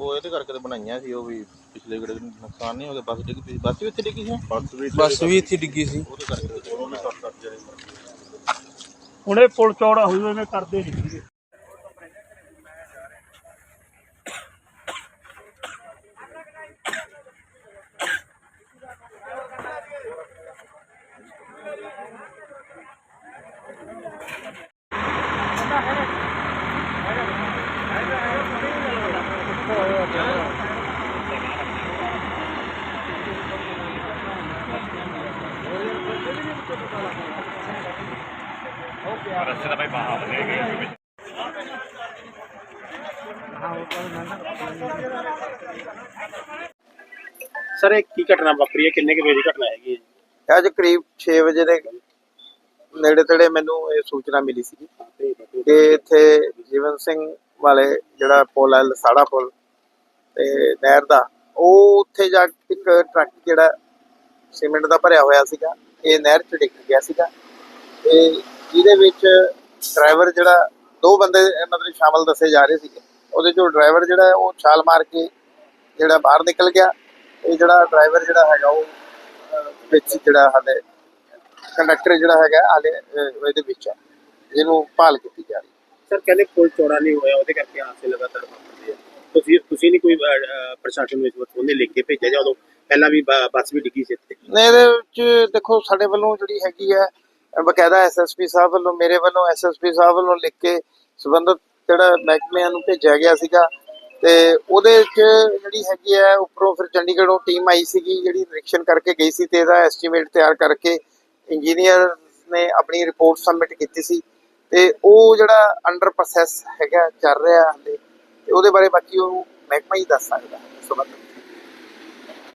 ਉਹ ਇਹਦੇ ਕਰਕੇ ਤਾਂ ਬਣਾਈਆਂ ਸੀ ਉਹ ਵੀ ਪਿਛਲੇ ਗੜੇ ਨੁਕਸਾਨ ਨਹੀਂ ਹੋ ਗਿਆ ਬੱਸ ਡਿੱਗ ਪਈ। ਬੱਸ ਵੀ ਇੱਥੇ ਡਿੱਗੀ ਸੀ? ਬੱਸ ਵੀ ਬੱਸ ਵੀ ਇੱਥੇ ਡਿੱਗੀ ਸੀ। ਉਹਦੇ ਕਰਕੇ ਉਹਨੇ ਕਰ ਕਰ ਜਿਹੜੇ ਹੁਣ ਇਹ ਪੁਲ ਚੌੜਾ ਹੋਈ ਐਵੇਂ ਕਰਦੇ ਨਹੀਂ। ਸੀਗੇ ਸਰ, ਇਹ ਕੀ ਘਟਨਾ ਵਾਪਰੀ ਹੈ? ਕਿੰਨੇ ਕੁ ਵਜੇ ਦੀ ਘਟਨਾ ਹੈਗੀ ਹੈ ਅੱਜ ਕਰੀਬ 6 ਵਜੇ ਦੇ ਨੇੜੇ ਤੇੜੇ ਮੈਨੂੰ ਇਹ ਸੂਚਨਾ ਮਿਲੀ ਸੀ ਕਿ ਇੱਥੇ ਜੀਵਨ ਸਿੰਘ ਵਾਲੇ ਜਿਹੜਾ ਪੁਲ ਹੈ, ਲਸਾੜਾ ਪੁਲ ਤੇ ਨਹਿਰ ਦਾ, ਉਹ ਉੱਥੇ ਜਾ ਕੇ ਇੱਕ ਟਰੱਕ ਜਿਹੜਾ ਸੀਮੈਂਟ ਦਾ ਭਰਿਆ ਹੋਇਆ ਸੀਗਾ। ਇਹ ਨਹਿਰ 'ਚ ਡਿੱਗ ਗਿਆ ਸੀਗਾ। ਤੇ ਜਿਹਦੇ ਵਿੱਚ ਡਰਾਈਵਰ ਜਿਹੜਾ ਦੋ ਬੰਦੇ ਮਤਲਬ ਸ਼ਾਮਲ ਦੱਸੇ ਜਾ ਰਹੇ ਸੀਗੇ। ਉਹਦੇ ਚੋਂ ਡਰਾਈਵਰ ਜਿਹੜਾ ਉਹ ਛਾਲ ਮਾਰ ਕੇ ਜਿਹੜਾ ਬਾਹਰ ਨਿਕਲ ਗਿਆ। ਇਹ ਜਿਹੜਾ ਡਰਾਈਵਰ ਜਿਹੜਾ ਹੈਗਾ ਉਹ ਵਿੱਚ ਜਿਹੜਾ ਹਾਲੇ ਕੰਡਕਟਰ ਜਿਹੜਾ ਹੈਗਾ ਹਾਲੇ ਇਹਦੇ ਵਿੱਚ ਹੈ। ਜਿਹਨੂੰ ਭਾਲ ਕੀਤੀ ਜਾ ਰਹੀ ਸਰ ਕਹਿੰਦੇ ਕੋਈ ਚੋੜਾ ਨਹੀਂ ਹੋਇਆ ਉਹਦੇ ਕਰਕੇ ਹਾਦਸੇ ਲਗਾਤਾਰ ਵਾਪਰਦੇ ਆ। ਤੁਸੀਂ ਤੁਸੀਂ ਨਹੀਂ ਕੋਈ ਅਹ, ਪ੍ਰਸ਼ਾਸਨ ਨੂੰ ਇਸ ਵਕਤ ਉਹਨੇ ਲਿਖ ਕੇ ਭੇਜਿਆ ਜਾਂ ਉਦੋਂ ਪਹਿਲਾਂ ਵੀ ਬ- ਬੱਸ ਵੀ ਡਿੱਗੀ ਸੀ ਇੱਥੇ। ਨੇ ਇਹਦੇ ਵਿੱਚ ਦੇਖੋ ਸਾਡੇ ਵੱਲੋਂ ਜਿਹੜੀ ਹੈਗੀ ਹੈ ਅਹ, ਬਕਾਇਦਾ ਐਸਐਸਪੀ ਸਾਹਿਬ ਵੱਲੋਂ ਮੇਰੇ ਵੱਲੋਂ ਐਸਐਸਪੀ ਸਾਹਿਬ ਵੱਲੋਂ ਲਿਖ ਕੇ ਸੰਬੰਧਿਤ ਜਿਹੜਾ ਮਹਿਕਮਿਆਂ ਨੂੰ ਭੇਜਿਆ ਗਿਆ ਸੀਗਾ ਤੇ ਉਹਦੇ ਵਿੱਚ ਜਿਹੜੀ ਹੈਗੀ ਹੈ ਉੱਪਰੋਂ ਫਿਰ ਚੰਡੀਗੜ੍ਹੋਂ ਟੀਮ ਆਈ ਸੀਗੀ ਜਿਹੜੀ ਨਿਰੀਖਣ ਕਰਕੇ ਗਈ ਸੀ ਤੇ ਇਹਦਾ ਐਸਟੀਮੇਟ ਤਿਆਰ ਕਰਕੇ ਇੰਜੀਨੀਅਰ ਨੇ ਆਪਣੀ ਰਿਪੋਰਟ ਸਬਮਿਟ ਕੀਤੀ ਸੀ ਤੇ ਉਹ ਜਿਹੜਾ ਅੰਡਰ ਪ੍ਰੋਸੈਸ ਹੈਗਾ ਚੱਲ ਰਿਹਾ ਹਾਲੇ ਤੇ ਉਹਦੇ ਬਾਰੇ ਬਾਕੀ ਉਹ ਮਹਿਕਮਾ ਹੀ ਦੱਸ ਸਕਦਾ।